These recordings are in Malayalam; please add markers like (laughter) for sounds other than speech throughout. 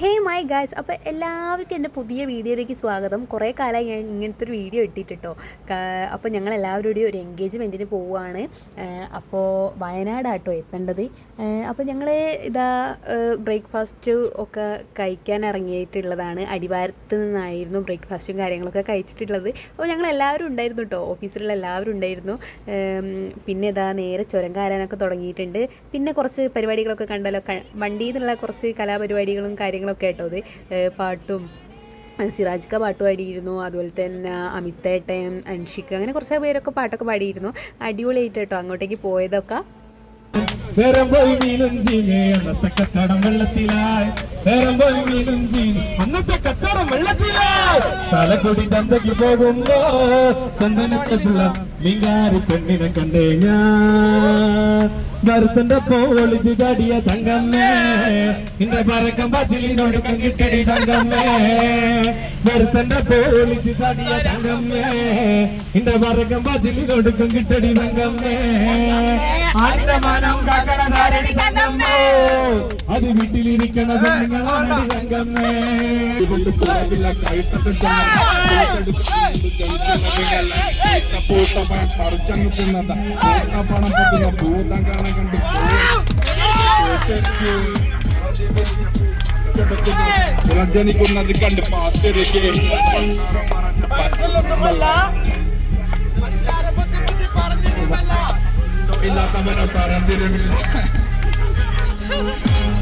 ഹേ മൈ ഗായ്സ് അപ്പോൾ എല്ലാവർക്കും എന്റെ പുതിയ വീഡിയോയിലേക്ക് സ്വാഗതം. കുറേ കാലമായി ഞാൻ ഇങ്ങനത്തെ ഒരു വീഡിയോ ഇട്ടിട്ടോ അപ്പോൾ ഞങ്ങൾ എല്ലാവരുടെയും ഒരു എൻഗേജ്മെന്റിന് പോവുകയാണ് അപ്പോൾ വയനാടാട്ടോ എത്തേണ്ടത്. അപ്പോൾ ഞങ്ങൾ ഇതാ ബ്രേക്ക്ഫാസ്റ്റ് ഒക്കെ കഴിക്കാൻ ഇറങ്ങിയിട്ടുള്ളതാണ്. അടിവാരത്ത് നിന്നായിരുന്നു ബ്രേക്ക്ഫാസ്റ്റും കാര്യങ്ങളൊക്കെ കഴിച്ചിട്ടുള്ളത്. അപ്പോൾ ഞങ്ങൾ എല്ലാവരും ഉണ്ടായിരുന്നു കേട്ടോ ഓഫീസിലുള്ള എല്ലാവരും ഉണ്ടായിരുന്നു. പിന്നെ ഇതാ നേരെ ചുരം കാരാനൊക്കെ തുടങ്ങിയിട്ടുണ്ട്. പിന്നെ കുറച്ച് പരിപാടികളൊക്കെ കണ്ടല്ലോ. വണ്ടിയിൽ നിന്നുള്ള കുറച്ച് കലാപരിപാടികളും കാര്യങ്ങളൊക്കെ കേട്ടോ അത് പാട്ടും സിറാജിക്ക പാട്ട് പാടിയിരുന്നു. അതുപോലെ തന്നെ അമിതേട്ടൻ അൻഷിക്ക് അങ്ങനെ കുറച്ച് പേരൊക്കെ പാട്ടൊക്കെ പാടിയിരുന്നു. അടിപൊളിയായിട്ട് കേട്ടോ അങ്ങോട്ടേക്ക് പോയതൊക്കെ. നേരം വെള്ളത്തിലായി. നേരം പോയി പോകുമ്പോ ചന്ദനത്തെ മീങ്കാരി പെണ്ണിനെ കണ്ടേ ഞാൻ. ഭരതന്റെ പോളിച്ച് ചാടിയ തങ്കമ്മേ നിന്റെ പറക്കം പച്ചിലിനൊടുക്കം കിട്ടടി തങ്കമ്മേ. ഭരതന്റെ പോളിച്ച് ചാടിയ തങ്കമ്മേ നിന്റെ പറക്കം പച്ചിലിനൊടുക്കം കിട്ടടി തങ്കമ്മേ. ആരുടെ മനം കാക്കണ ധാരണി തങ്കമ്മേ. അത് വീട്ടിലിരിക്കണത് നിങ്ങളാണ് കഴുത്തൊക്കെ പൂട്ടപ്പണം പറിച്ചങ്ങ് തിന്നത. പണം പൊട്ടുന്ന ഭൂതം കാണാൻ കണ്ട്. പുനർജനിക്കുന്നത് കണ്ട് പാത്തിരിക്കെ. ഇല്ലാത്തവനോ തരംതിരമില്ല (laughs)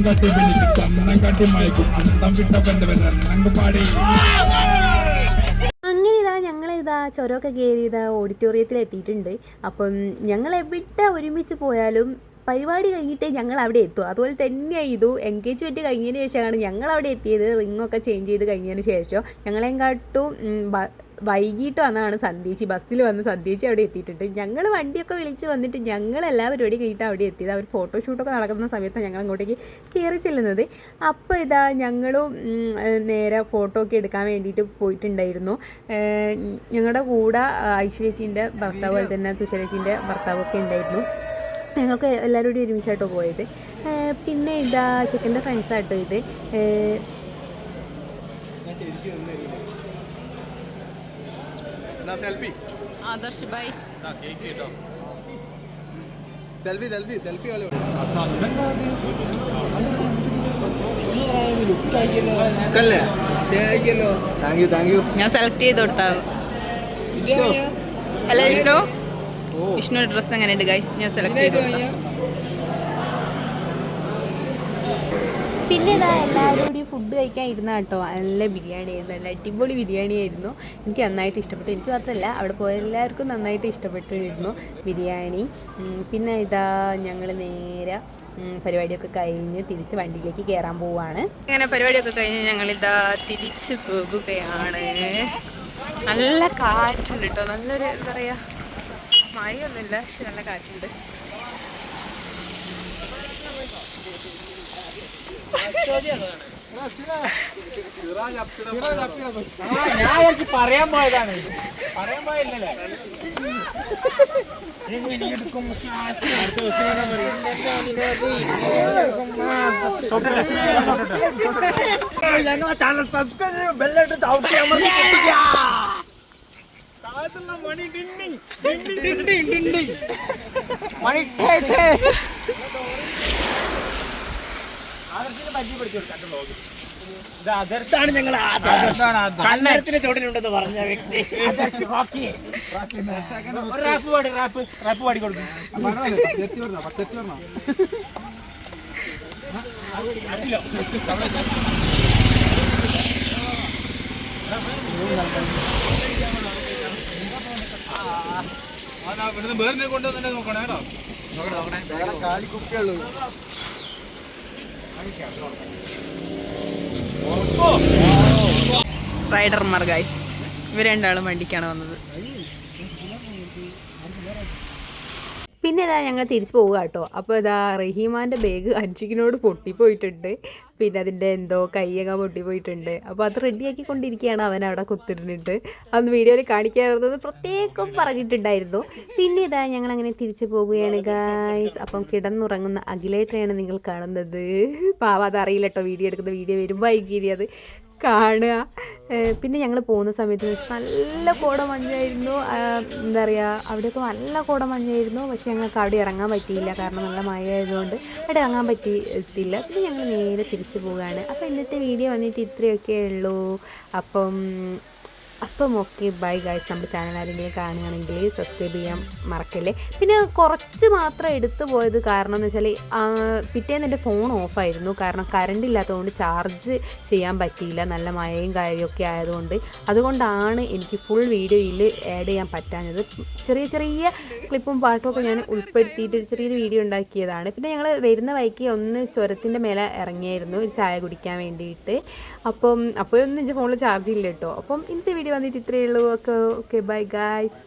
കട്ടി കട്ടി എണ്ണങ്ക് പാടി ഞങ്ങളിതാ ചുരമൊക്കെ കയറി ഇതാ ഓഡിറ്റോറിയത്തിൽ എത്തിയിട്ടുണ്ട് അപ്പം ഞങ്ങൾ എവിടെ ഒരുമിച്ച് പോയാലും പരിപാടി കഴിഞ്ഞിട്ടേ ഞങ്ങൾ അവിടെ എത്തും. അതുപോലെ തന്നെയാണ് ഇതു എൻഗേജ്മെന്റ് കഴിഞ്ഞതിന് ശേഷമാണ് ഞങ്ങൾ അവിടെ എത്തിയത് റിങ്ങൊക്കെ ചേഞ്ച് ചെയ്ത് കഴിഞ്ഞതിന് ശേഷം ഞങ്ങളെങ്കാട്ടും ഉം, ബ- വൈകിട്ട് വന്നതാണ് സന്ധ്യേച്ചി. ബസ്സിൽ വന്ന് സന്ധ്യേച്ചി അവിടെ എത്തിയിട്ടുണ്ട്. ഞങ്ങൾ വണ്ടിയൊക്കെ വിളിച്ച് വന്നിട്ട് ഞങ്ങൾ എല്ലാ പരിപാടി കഴിഞ്ഞിട്ട് അവിടെ എത്തിയത്. അവർ ഫോട്ടോഷൂട്ടൊക്കെ നടക്കുന്ന സമയത്താണ് ഞങ്ങൾ അങ്ങോട്ടേക്ക് കയറി ചെല്ലുന്നത്. അപ്പോൾ ഇതാ ഞങ്ങളും നേരെ ഫോട്ടോ ഒക്കെ എടുക്കാൻ വേണ്ടിയിട്ട് പോയിട്ടുണ്ടായിരുന്നു. ഞങ്ങളുടെ കൂടെ ഐശ്വര്യച്ചീന്റെ ഭർത്താവ് പോലെ തന്നെ തുഷരേച്ചിന്റെ ഭർത്താവൊക്കെ ഉണ്ടായിരുന്നു. ഞങ്ങൾക്ക് എല്ലാവരും കൂടി ഒരുമിച്ചായിട്ടോ പോയത്. പിന്നെ ഇതാ ചെക്കന്റെ ഫ്രണ്ട്സായിട്ടോ ഇത്. ഏഹ്, Adarsh bhai selfie selfie selfie കളി. ലുക്കല്ലേ താങ്ക് യു താങ്ക് യു. ഞാൻ സെലക്ട് ചെയ്ത് കൊടുത്താവും അല്ല വിഷ്ണു. വിഷ്ണു? ഡ്രസ്സ് എങ്ങനെയുണ്ട് ഗൈസ് ഞാൻ സെലക്ട് ചെയ്ത് കൊടുത്തു. പിന്നെ ഇതാ എല്ലാവരും കൂടി ഫുഡ് കഴിക്കാൻ ഇരുന്ന കേട്ടോ നല്ല ബിരിയാണി ആയിരുന്നു. നല്ല അടിപൊളി ബിരിയാണി ആയിരുന്നു. എനിക്ക് നന്നായിട്ട് ഇഷ്ടപ്പെട്ടു. എനിക്ക് മാത്രമല്ല അവിടെ പോയ എല്ലാവർക്കും നന്നായിട്ട് ഇഷ്ടപ്പെട്ടിരുന്നു ബിരിയാണി. പിന്നെ ഇതാ ഞങ്ങൾ നേരെ പരിപാടിയൊക്കെ കഴിഞ്ഞ് തിരിച്ച് വണ്ടിയിലേക്ക് കയറാൻ പോവാണ്. അങ്ങനെ പരിപാടിയൊക്കെ കഴിഞ്ഞ് ഞങ്ങളിതാ തിരിച്ച് പോകുകയാണ്. നല്ല കാറ്റുണ്ട് കേട്ടോ നല്ലൊരു എന്താ പറയുക മഴയൊന്നുമില്ല പക്ഷെ നല്ല കാറ്റുണ്ട്. പറയാൻ പോയതാണ് പറയാൻ പോയില്ലല്ലേ ഞങ്ങളെ ചാനൽ സബ്സ്ക്രൈബ് ചെയ്യും ബെല്ലൈട്ട് ചവിട്ടി മണി ഡിണ്ടിങ് ഡിണ്ടിങ് ഡിണ്ടിങ് മണി ആദർശിനെ കൊടുക്കാം ഇത് ആദർശാണ് ഞങ്ങൾ ചോട്ടിലുണ്ടെന്ന് പറഞ്ഞ വ്യക്തി ഒരു റാപ്പ് പാടി റാപ്പ് റാപ്പ് പാടി കൊടുക്കും ഇവിടുന്ന് വേറെ കൊണ്ടുവന്നെ നോക്കണേ കേട്ടോ വേറെ കാലി കുപ്പിയുള്ളൂ റൈഡർമാർ ഗൈസ് ഇവർ രണ്ടാളും വണ്ടിക്കാണ് വന്നത്. പിന്നെ ഇതാ ഞങ്ങൾ തിരിച്ചു പോവുക കേട്ടോ. അപ്പോൾ ഇതാ റഹീമാന്റെ ബാഗ് അഞ്ചിക്കിനോട് പൊട്ടിപ്പോയിട്ടുണ്ട്. പിന്നെ അതിന്റെ എന്തോ കൈയൊക്കെ പൊട്ടിപ്പോയിട്ടുണ്ട് അപ്പോൾ അത് റെഡിയാക്കി കൊണ്ടിരിക്കുകയാണ് അവൻ അവിടെ കുത്തിരുന്നിട്ട്. അന്ന് വീഡിയോയിൽ കാണിക്കാറുള്ളത് പ്രത്യേകം പറഞ്ഞിട്ടുണ്ടായിരുന്നു. പിന്നെ ഇതാ ഞങ്ങൾ അങ്ങനെ തിരിച്ചു പോവുകയാണ് ഗായ്സ് അപ്പം കിടന്നുറങ്ങുന്ന അഖിലേട്ടനെയാണ് നിങ്ങൾ കാണുന്നത്. പാവ അതറിയില്ല കേട്ടോ. വീഡിയോ എടുക്കുന്ന വീഡിയോ വരുമ്പോൾ ആയിരിക്കും അത്. കാണുക. പിന്നെ ഞങ്ങൾ പോകുന്ന സമയത്ത് നല്ല കോട മഞ്ഞായിരുന്നു എന്താ പറയുക അവിടെയൊക്കെ നല്ല കോട മഞ്ഞായിരുന്നു പക്ഷേ ഞങ്ങൾക്ക് അവിടെ ഇറങ്ങാൻ പറ്റിയില്ല. കാരണം നല്ല മഴ ആയതുകൊണ്ട് അവിടെ ഇറങ്ങാൻ പറ്റിയില്ല പിന്നെ ഞങ്ങൾ നേരെ തിരിച്ചു പോവുകയാണ് അപ്പോൾ ഇന്നത്തെ വീഡിയോ വന്നിട്ട് ഇത്രയൊക്കെ ഉള്ളൂ. അപ്പം അപ്പം ഓക്കെ ബൈ ഗായ്സ് നമ്മുടെ ചാനൽ ആരെങ്കിലും കാണുകയാണെങ്കിൽ സബ്സ്ക്രൈബ് ചെയ്യാൻ മറക്കല്ലേ? പിന്നെ കുറച്ച് മാത്രം എടുത്തു പോയത് കാരണം എന്ന് വെച്ചാൽ പിറ്റേന്ന് എന്റെ ഫോൺ ഓഫായിരുന്നു കാരണം കറണ്ട് ഇല്ലാത്തതുകൊണ്ട് ചാർജ് ചെയ്യാൻ പറ്റിയില്ല. നല്ല മഴയും കാര്യമൊക്കെ ആയതുകൊണ്ട്. അതുകൊണ്ടാണ് എനിക്ക് ഫുൾ വീഡിയോയിൽ ആഡ് ചെയ്യാൻ പറ്റാഞ്ഞത്. ചെറിയ ചെറിയ ക്ലിപ്പും പാട്ടും ഒക്കെ ഞാൻ ഉൾപ്പെടുത്തിയിട്ട് ഒരു ചെറിയൊരു വീഡിയോ ഉണ്ടാക്കിയതാണ്. പിന്നെ ഞങ്ങൾ വരുന്ന വഴിക്ക് ഒന്ന് ചുരത്തിന്റെ മേലെ ഇറങ്ങിയായിരുന്നു. ഒരു ചായ കുടിക്കാൻ വേണ്ടിയിട്ട്. അപ്പം അപ്പോഴൊന്നും എന്റെ ഫോണിൽ ചാർജ് ഇല്ല കേട്ടോ. അപ്പം ഇന്നത്തെ വീഡിയോ വന്നിട്ട് ഇത്രയേ ഉള്ളൂ. Okay okay bye guys